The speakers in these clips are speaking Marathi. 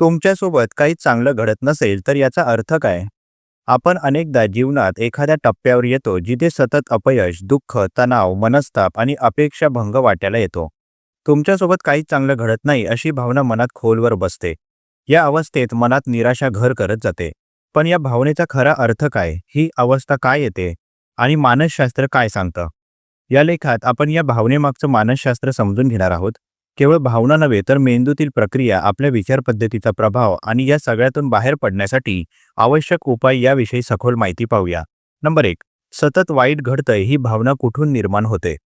तुमच्यासोबत काही चांगलं घडत नसेल तर याचा अर्थ काय? आपण अनेकदा जीवनात एखाद्या टप्प्यावर येतो जिथे सतत अपयश दुःख तणाव मनस्ताप आणि अपेक्षा भंग वाट्याला येतो. तुमच्यासोबत काहीच चांगलं घडत नाही अशी भावना मनात खोलवर बसते. या अवस्थेत मनात निराशा घर करत जाते. पण या भावनेचा खरा अर्थ काय? ही अवस्था काय येते? आणि मानसशास्त्र काय सांगतं? या लेखात आपण या भावनेमागचं मानसशास्त्र समजून घेणार आहोत. केवळ भावना नव्हे तर मेंदूतील प्रक्रिया आपल्या विचारपद्धतीचा प्रभाव आणि या सगळ्यातून बाहेर पडण्यासाठी आवश्यक उपाय याविषयी सखोल माहिती पाहूया. नंबर एक सतत वाईट घडतंय ही भावना कुठून निर्माण होते?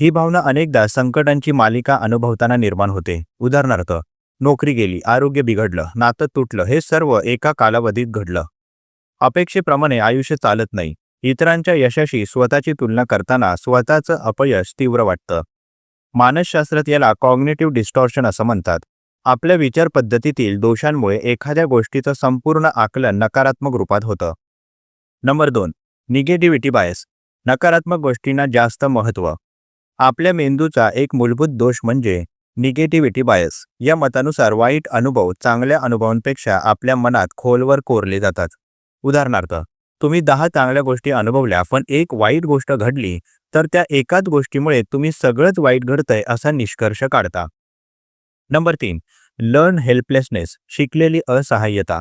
ही भावना अनेकदा संकटांची मालिका अनुभवताना निर्माण होते. उदाहरणार्थ नोकरी गेली आरोग्य बिघडलं नातं तुटलं हे सर्व एका कालावधीत घडलं. अपेक्षेप्रमाणे आयुष्य चालत नाही. इतरांच्या यशाशी स्वतःची तुलना करताना स्वतःचं अपयश तीव्र वाटतं. मानसशास्त्रात याला कॉग्नेटिव्ह डिस्टॉर्शन असं म्हणतात. आपल्या विचार पद्धतीतील दोषांमुळे एखाद्या गोष्टीचं संपूर्ण आकलन नकारात्मक रूपात होतं. नंबर दोन निगेटिव्हिटी बायस नकारात्मक गोष्टींना जास्त महत्त्व. आपल्या मेंदूचा एक मूलभूत दोष म्हणजे निगेटिव्हिटी बायस या मतानुसार वाईट अनुभव चांगल्या अनुभवांपेक्षा आपल्या मनात खोलवर कोरले जातात. उदाहरणार्थ तुम्ही दहा चांगल्या गोष्टी अनुभवल्या पण एक वाईट गोष्ट घडली तर त्या एकाच गोष्टीमुळे तुम्ही सगळंच वाईट घडतंय असा निष्कर्ष काढता. नंबर तीन लर्न हेल्पलेसनेस शिकलेली असहाय्यता.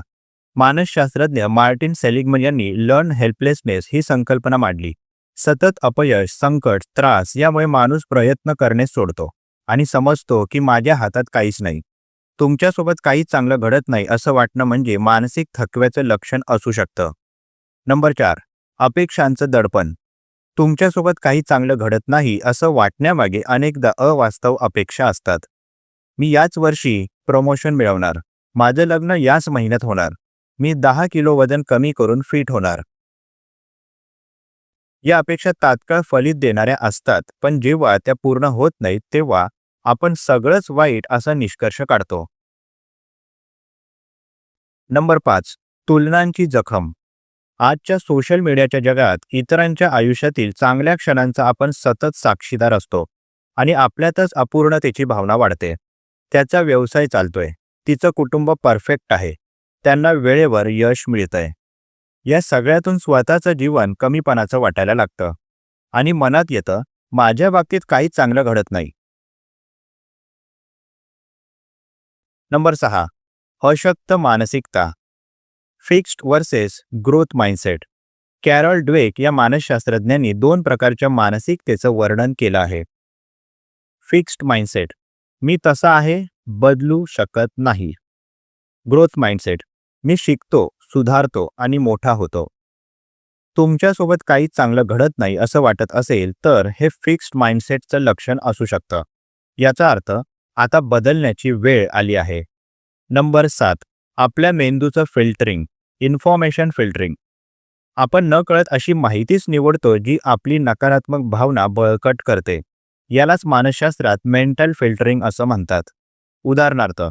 मानसशास्त्रज्ञ मार्टिन सेलिगमन यांनी लर्न हेल्पलेसनेस ही संकल्पना मांडली. सतत अपयश संकट त्रास यामुळे माणूस प्रयत्न करणे सोडतो आणि समजतो की माझ्या हातात काहीच नाही. तुमच्यासोबत काहीच चांगलं घडत नाही असं वाटणं म्हणजे मानसिक थकव्याचं लक्षण असू शकतं. नंबर चार अपेक्षांचं दडपण. तुमच्यासोबत काही चांगलं घडत नाही असं वाटण्यामागे अनेकदा अवास्तव अपेक्षा असतात. मी याच वर्षी प्रमोशन मिळवणार. माझं लग्न याच महिन्यात होणार. मी दहा किलो वजन कमी करून फिट होणार. या अपेक्षा तात्काळ फलित देणाऱ्या असतात पण जेव्हा त्या पूर्ण होत नाहीत तेव्हा आपण सगळंच वाईट असा निष्कर्ष काढतो. नंबर पाच तुलनांची जखम. आजच्या सोशल मीडियाच्या जगात इतरांच्या आयुष्यातील चांगल्या क्षणांचा आपण सतत साक्षीदार असतो आणि आपल्यातच अपूर्णतेची भावना वाढते. त्याचा व्यवसाय चालतोय. तिचं कुटुंब परफेक्ट आहे. त्यांना वेळेवर यश मिळतंय. या सगळ्यातून स्वतःचं जीवन कमीपणाचं वाटायला लागतं. आणि मनात येतं माझ्या बाबतीत काही चांगलं घडत नाही. नंबर सहा. अशक्त मानसिकता. Fixed versus growth mindset. Carol Dweck या मानसशास्त्रज्ञांनी दोन प्रकारच्या मानसिकतेचं वर्णन केलं आहे. Fixed mindset. मी तसा आहे बदलू शकत नाही. Growth mindset. मी शिकतो सुधारतो आणि मोठा होतो. तुमच्यासोबत काही चांगलं घडत नाही असं वाटत असेल तर हे फिक्स्ड माइंडसेटचं लक्षण असू शकतं. याचा अर्थ आता बदलण्याची वेळ आली आहे. नंबर सात. आपल्या मेंदूचं फिल्टरिंग. Information filtering. आपण न कळत अशी माहितीच निवडतो जी आपली नकारात्मक भावना बळकट करते. यालाच मानसशास्त्रात मेंटल फिल्टरिंग असं म्हणतात. उदाहरणार्थ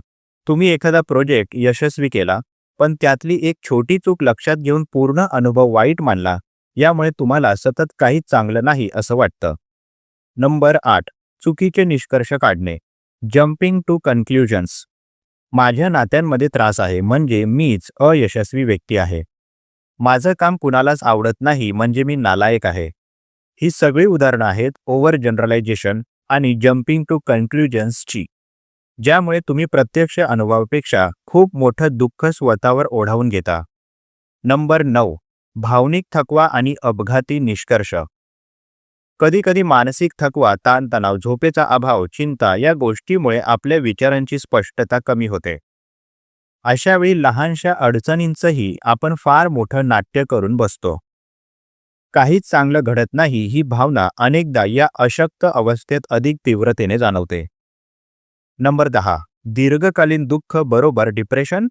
तुम्ही एखादा प्रोजेक्ट यशस्वी केला पण त्यातली एक छोटी चूक लक्षात घेऊन पूर्ण अनुभव वाईट मानला यामुळे तुम्हाला सतत काही चांगलं नाही असं वाटतं. नंबर आठ चुकीचे निष्कर्ष काढणे. जम्पिंग टू कन्क्ल्युजन्स माझ्या नात्यांमध्ये त्रास आहे म्हणजे मीच अयशस्वी व्यक्ती आहे. माझं काम कुणालाच आवडत नाही म्हणजे मी नालायक आहे. ही सगळी उदाहरणं आहेत ओव्हर जनरलायझेशन आणि जम्पिंग टू कन्क्ल्युजन्सची ज्यामुळे तुम्ही प्रत्यक्ष अनुभवापेक्षा खूप मोठं दुःख स्वतःवर ओढावून घेता. नंबर नऊ भावनिक थकवा आणि अपघाती निष्कर्ष. कधीकधी मानसिक थकवा ताणतणाव झोपेचा अभाव चिंता या गोष्टीमुळे आपल्या विचारांची स्पष्टता कमी होते. अशावेळी लहानशा अडचणींचंही आपण फार मोठं नाट्य करून बसतो. काहीच चांगलं घडत नाही ही भावना अनेकदा या अशक्त अवस्थेत अधिक तीव्रतेने जाणवते. नंबर दहा दीर्घकालीन दुःख बरोबर डिप्रेशन?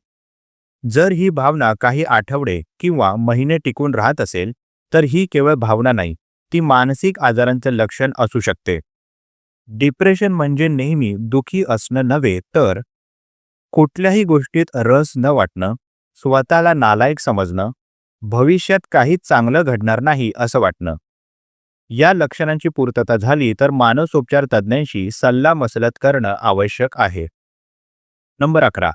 जर ही भावना काही आठवडे किंवा महिने टिकून राहत असेल तर ही केवळ भावना नाही ती मानसिक आजारांचं लक्षण असू शकते. डिप्रेशन म्हणजे नेहमी दुखी असणं नव्हे तर कुठल्याही गोष्टीत रस न वाटणं स्वतःला नालायक समजणं भविष्यात काहीच चांगलं घडणार नाही असं वाटणं. या लक्षणांची पूर्तता झाली तर मानसोपचार तज्ज्ञांशी सल्लामसलत करणं आवश्यक आहे. नंबर अकरा.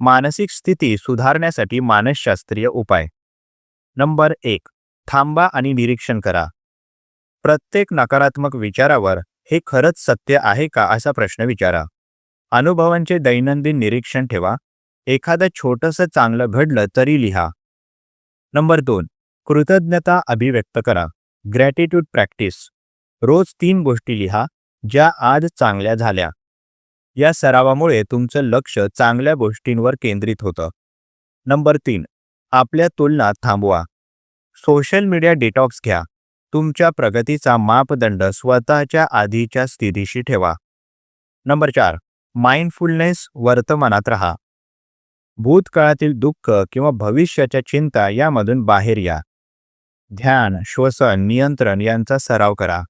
मानसिक स्थिती सुधारण्यासाठी मानसशास्त्रीय उपाय. नंबर एक. थांबा आणि निरीक्षण करा. प्रत्येक नकारात्मक विचारावर हे खरंच सत्य आहे का असा प्रश्न विचारा. अनुभवांचे दैनंदिन निरीक्षण ठेवा. एखादं छोटंसं चांगलं घडलं तरी लिहा. नंबर दोन कृतज्ञता अभिव्यक्त करा. ग्रॅटिट्यूड प्रॅक्टिस रोज तीन गोष्टी लिहा ज्या आज चांगल्या झाल्या. या सरावामुळे तुमचं लक्ष चांगल्या गोष्टींवर केंद्रित होतं. नंबर तीन आपल्या तुलना थांबवा. सोशल मीडिया डिटॉक्स घ्या. तुमच्या प्रगतीचा मापदंड स्वतःच्या आधीच्या स्थितीशी ठेवा. नंबर चार माइंडफुलनेस वर्तमानात राहा. भूतकाळातील दुःख किंवा भविष्याच्या चिंता यामधून बाहेर या. ध्यान श्वसन नियंत्रण यांचा सराव करा.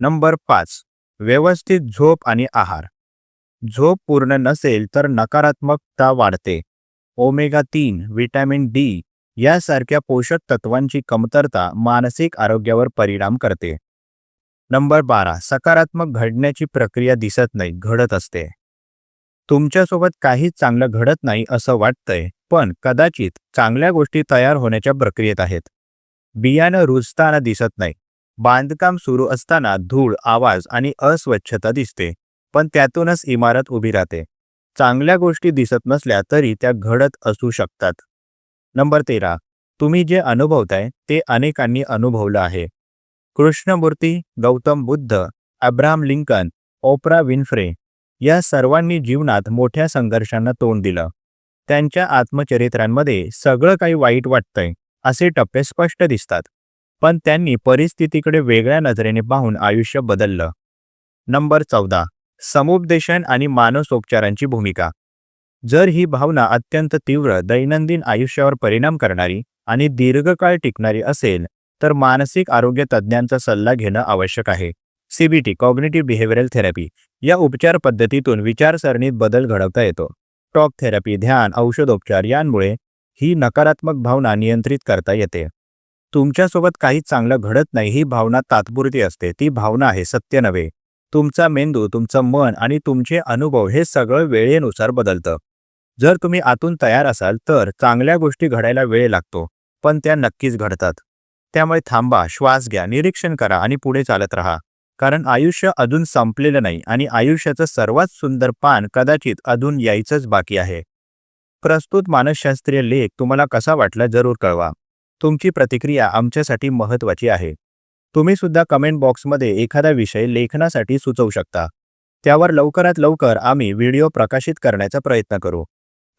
नंबर पाच व्यवस्थित झोप आणि आहार. झोप पूर्ण नसेल तर नकारात्मकता वाढते. ओमेगा तीन व्हिटॅमिन डी यासारख्या पोषक तत्वांची कमतरता मानसिक आरोग्यावर परिणाम करते. नंबर बारा. सकारात्मक घडण्याची प्रक्रिया दिसत नाही घडत असते. तुमच्यासोबत काहीच चांगलं घडत नाही असं वाटतंय पण कदाचित चांगल्या गोष्टी तयार होण्याच्या प्रक्रियेत आहेत. बियाणं रुजताना दिसत नाही. बांधकाम सुरू असताना धूळ आवाज आणि अस्वच्छता दिसते पण त्यातूनच इमारत उभी राहते. चांगल्या गोष्टी दिसत नसल्या तरी त्या घडत असू शकतात. नंबर तेरा. तुम्ही जे अनुभवताय ते अनेकांनी अनुभवलं आहे. Krishnamurti Gautam Buddha Abraham Lincoln Oprah Winfrey या सर्वांनी जीवनात मोठ्या संघर्षांना तोंड दिलं. त्यांच्या आत्मचरित्रांमध्ये सगळं काही वाईट वाटतंय असे टप्पे स्पष्ट दिसतात. पण त्यांनी परिस्थितीकडे वेगळ्या नजरेने पाहून आयुष्य बदललं. नंबर चौदा. समुपदेशन आणि मानसोपचारांची भूमिका. जर ही भावना अत्यंत तीव्र दैनंदिन आयुष्यावर परिणाम करणारी आणि दीर्घकाळ टिकणारी असेल तर मानसिक आरोग्य तज्ज्ञांचा सल्ला घेणं आवश्यक आहे. सीबीटी कॉग्नेटिव्ह बिहेव्हिअरल थेरपी या उपचार पद्धतीतून विचारसरणीत बदल घडवता येतो. टॉक थेरपी ध्यान औषधोपचार यांमुळे ही नकारात्मक भावना नियंत्रित करता येते. तुमच्यासोबत काही चांगलं घडत नाही ही भावना तात्पुरती असते ती भावना आहे सत्य नव्हे. तुमचा मेंदू तुमचं मन आणि तुमचे अनुभव हे सगळं वेळेनुसार बदलतं. जर तुम्ही आतून तयार असाल तर चांगल्या गोष्टी घडायला वेळ लागतो पण त्या नक्कीच घडतात. त्यामुळे थांबा श्वास घ्या निरीक्षण करा आणि पुढे चालत राहा. कारण आयुष्य अजून संपलेलं नाही आणि आयुष्याचं सर्वात सुंदर पान कदाचित अजून यायचंच बाकी आहे. प्रस्तुत मानसशास्त्रीय लेख तुम्हाला कसा वाटला जरूर कळवा. तुमची प्रतिक्रिया आमच्यासाठी महत्त्वाची आहे. तुम्ही सुद्धा कमेंट बॉक्समध्ये एखादा विषय लेखनासाठी सुचवू शकता. त्यावर लवकरात लवकर आम्ही व्हिडिओ प्रकाशित करण्याचा प्रयत्न करू.